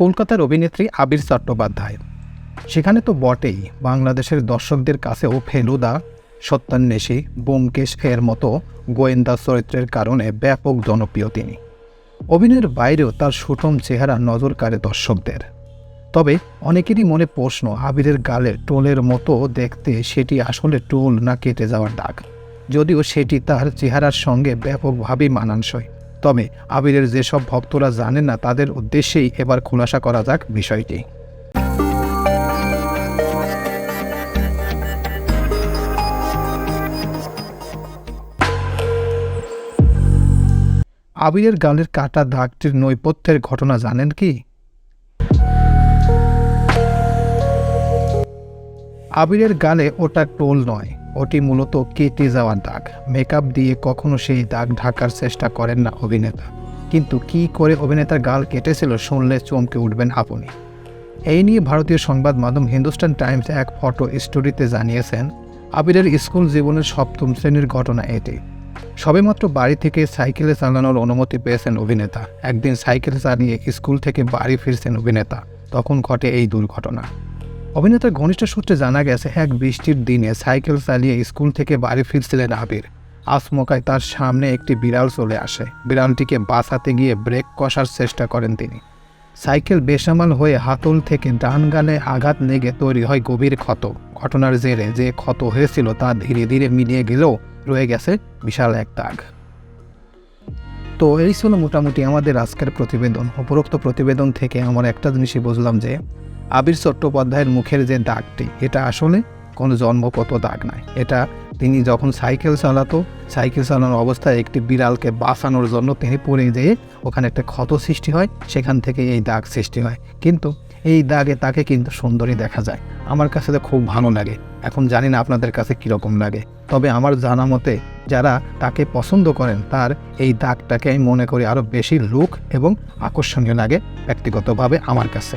কলকাতার অভিনেত্রী আবির চট্টোপাধ্যায়। সেখানে তো বটেই বাংলাদেশের দর্শকদের কাছেও ফেলুদা, সত্যান্বেষী, ব্যোমকেশ এর মতো গোয়েন্দা চরিত্রের কারণে ব্যাপক জনপ্রিয় তিনি। অভিনয়ের বাইরেও তার সুঠম চেহারা নজর কাড়ে দর্শকদের। তবে অনেকেরই মনে প্রশ্ন, আবিরের গালে টোলের মতো দেখতে সেটি আসলে টোল না কেটে যাওয়ার দাগ? যদিও সেটি তার চেহারার সঙ্গে ব্যাপকভাবেই মানানসই। তবে আবিরের যেসব ভক্তরা জানেন না, তাদের উদ্দেশ্যেই এবার খোলাসা করা যাক বিষয়টি। আবিরের গালের কাটা দাগটির নৈপথ্যের ঘটনা জানেন কি? আবিরের গালে ওটা টোল নয় ওটি মূলত কেটে যাওয়ার দাগ। মেকআপ দিয়ে কখনো সেই দাগ ঢাকার চেষ্টা করেন না অভিনেতা। কিন্তু কি করে অভিনেতার গাল কেটেছিল শুনলে চমকে উঠবেন আপনি। এই নিয়ে ভারতীয় সংবাদ মাধ্যম হিন্দুস্তান টাইমস এক ফটো স্টোরিতে জানিয়েছেন, আবিরের স্কুল জীবনের সপ্তম শ্রেণির ঘটনা এটি। সবেমাত্র বাড়ি থেকে সাইকেলে চালানোর অনুমতি পেয়েছেন অভিনেতা। একদিন সাইকেল চালিয়ে স্কুল থেকে বাড়ি ফিরছেন অভিনেতা। তখন ঘটে এই দুর্ঘটনা। অভিনেতার ঘনিষ্ঠ সূত্রে জানা গেছে, এক বৃষ্টির দিনে সাইকেল চালিয়ে স্কুল থেকে বাড়ি ফিরছিলেন আবির। আসমকায় তার সামনে একটি বিড়াল চলে আসে। বিড়ালটিকে বাঁচাতে গিয়ে ব্রেক কষার চেষ্টা করেন তিনি। সাইকেল বেসামাল হয়ে হাতল থেকে ডান গালে আঘাত লেগে তৈরি হয় গভীর ক্ষত। ঘটনার জেরে যে ক্ষত হয়েছিল তা ধীরে ধীরে মিলিয়ে গেলেও রয়ে গেছে বিশাল এক দাগ। তো এই ছিল মোটামুটি আমাদের আজকের প্রতিবেদন। উপরোক্ত প্রতিবেদন থেকে আমার একটা জিনিসই বুঝলাম যে আবির চট্টোপাধ্যায়ের মুখের যে দাগটি, এটা আসলে কোনো জন্মগত দাগ নয়। এটা তিনি যখন সাইকেল চালাতো, সাইকেল চালানোর অবস্থায় একটি বিড়ালকে বাঁচানোর জন্য তিনি পড়ে যেয়ে ওখানে একটা ক্ষত সৃষ্টি হয়, সেখান থেকে এই দাগ সৃষ্টি হয়। কিন্তু এই দাগে তাকে কিন্তু সুন্দরী দেখা যায়। আমার কাছে তো খুব ভালো লাগে। এখন জানি না আপনাদের কাছে কীরকম লাগে। তবে আমার জানা মতে যারা তাকে পছন্দ করেন, তার এই দাগটাকে আমি মনে করি আরও বেশি লুক এবং আকর্ষণীয় লাগে ব্যক্তিগতভাবে আমার কাছে।